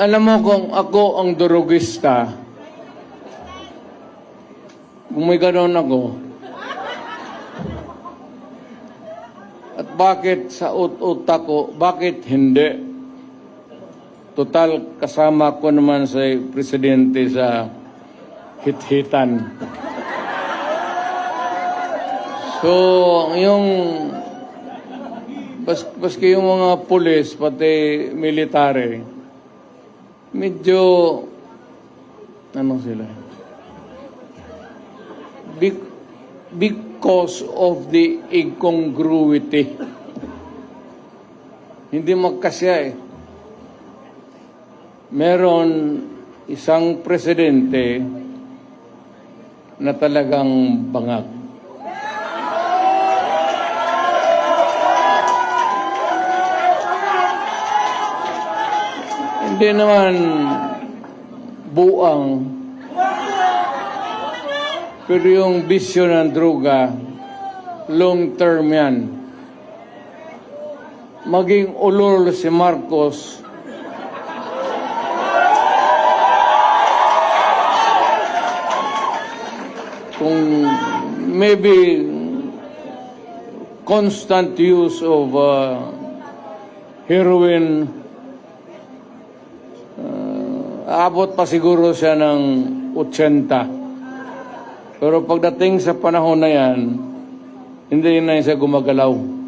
alam mo kung ako ang durugista, kung may ganon ako, at bakit sa ut-utak ko, bakit hindi? Total, kasama ko naman sa presidente sa hit-hitan. So, yung bas, baski yung mga pulis, pati military, medyo, ano sila? Be- because of the incongruity. Hindi magkasya eh. Meron isang presidente na talagang bangag. Hindi naman buang. Pero yung bisyo ng droga, long term yan. Maging ulol si Marcos, kung maybe constant use of uh, heroin uh, abot pa siguro siya ng 80 pero pagdating sa panahon na yan hindi na siya gumagalaw